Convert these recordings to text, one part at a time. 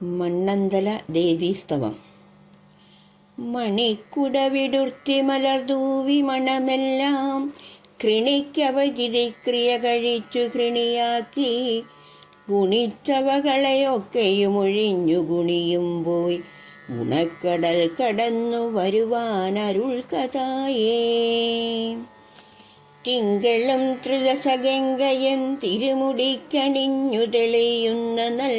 മണ്ണന്തല ദേവീസ്തവം മണിക്കുടവിടുർത്തി മലർദൂവി മണമെല്ലാം കൃണിക്കവചിതി ക്രിയ കഴിച്ചു കൃണിയാക്കി ഗുണിച്ചവകളെയൊക്കെയും ഒഴിഞ്ഞു ഗുണിയും പോയി ഗുണക്കടൽ കടന്നു വരുവാനരുൾ കഥായേ തിങ്കളും ത്രിദശഗംഗയൻ തിരുമുടിക്കണിഞ്ഞു തെളിയുന്ന നൽ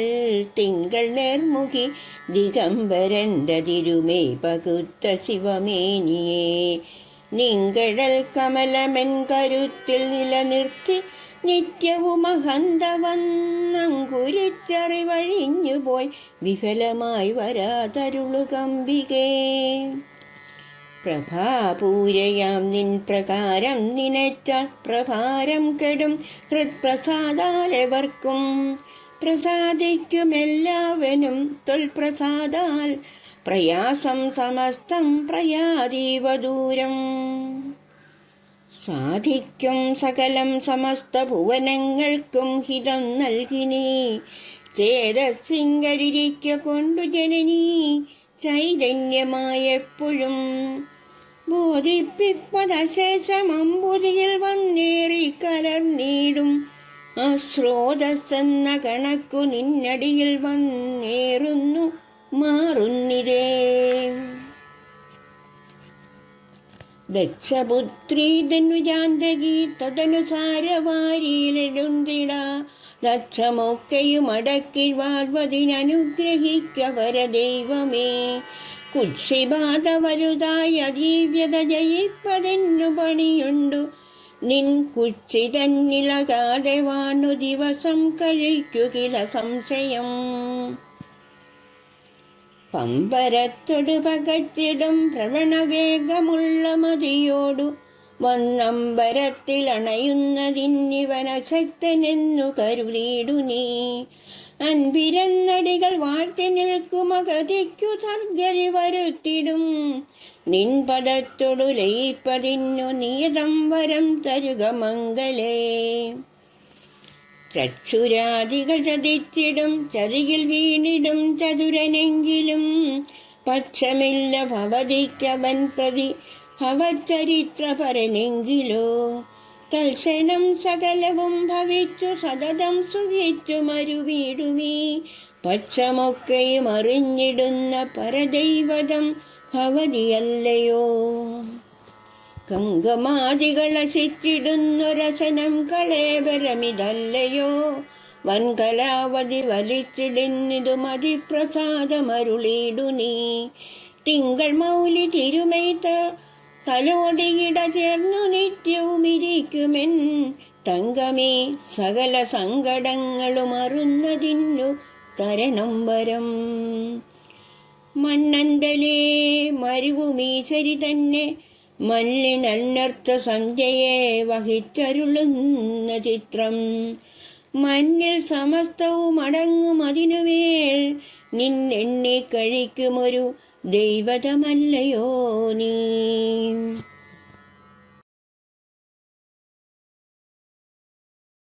തിങ്കൾ നേർമുഖി ദിഗംബരന്റെ തിരുമേ പകുത്ത ശിവമേനിയേ. നിങ്കഴൽ കമലമെൻ കരുത്തിൽ നിലനിർത്തി നിത്യവും അഹന്തവന്നങ്കുരിച്ചറിവഴിഞ്ഞുപോയി വിഫലമായി വരാതരുളുകമ്പികേ പ്രഭാപൂരയാം നിൻ പ്രകാരം നിനച്ചാൽ പ്രഭാരം കെടും. ഹൃത്പ്രസാദാലെവർക്കും പ്രസാദിക്കുമെല്ലാവനും തൊൽപ്രസാദാൽ പ്രയാസം സമസ്തം പ്രയാതീവ ദൂരം സാധിക്കും സകലം സമസ്ത ഭുവനങ്ങൾക്കും ഹിതം നൽകിനി. ചേതസിംഗരിക്ക കൊണ്ടു ജനനീ. ചൈതന്യമായെപ്പോഴും ബോധിപ്പിപ്പതശേഷം അമ്പുതിയിൽ വന്നേറി കലർന്നീടും ആ സ്രോതസ്സെന്ന കണക്കു നിന്നടിയിൽ വന്നേറുന്നു മാറുന്നിരേ ദക്ഷപുത്രി ധനുജാന്തകി തദനുസാരവാരിയിലെഴുന്തിട ദക്ഷമൊക്കെയും അടക്കി വാഴ്വതിനനുഗ്രഹിക്ക വരദൈവമേ കുക്ഷിബാധ വരുതായ അതീവ്യത ജയിപ്പതെന്നു പണിയുണ്ടു. നിൻ കുക്ഷി തന്നിലകാതെ വാണു ദിവസം കഴിക്കുകില സംശയം. പമ്പരത്തൊടു പകച്ചിടും പ്രവണവേഗമുള്ള മതിയോടു. വന്നമ്പരത്തിൽ അണയുന്നതിന്നിവനശക്തനെന്നു കരുതിയിടു നീ. അൻപിരന്നടികൾ വാഴ്ത്തി നിൽക്കുമകതിക്കു സദ്ഗതി വരുത്തിടും. നിൻ പദത്തൊടു ലയിപ്പതിന്നു നിയതം വരം തരുക മംഗലേ. ചക്ഷുരാദികൾ ചതിച്ചിടും ചതിയിൽ വീണിടും ചതുരനെങ്കിലും. പക്ഷമില്ല ഭവതിക്കവൻ പ്രതി ഭവചരിത്രപരനെങ്കിലോ തൽക്ഷണം സകലവും ഭവിച്ചു സതതം സുഖിച്ചു മരുവീടുമീ പക്ഷമൊക്കെയും അറിഞ്ഞിടുന്ന പരദൈവതം ഭവതിയല്ലയോ? കങ്കമാദികളശിച്ചിടുന്നൊരസനം കളേവരമിതല്ലയോ? വൻകലാവതി വലിച്ചിടുന്നിതു മതിപ്രസാദമരുളിയിടു നീ. തിങ്കൾ മൗലി തിരുമൈത്ത തലോടിയിട ചേർന്നു നിത്യവും ഇരിക്കുമെൻ. തങ്കമേ സകല സങ്കടങ്ങളും അറുന്നതിന്നു തരണം വരം. മണ്ണന്തലേ മരുവുമീശരി തന്നെ. മല്ലിനന്നർത്ഥ സഞ്ജയെ വഹിച്ചരുളുന്ന ചിത്രം. മഞ്ഞിൽ സമസ്തവും അടങ്ങും അതിനുമേൽ. നിന്നെണ്ണി കഴിക്കുമൊരു ദൈവതമല്ലയോ നീ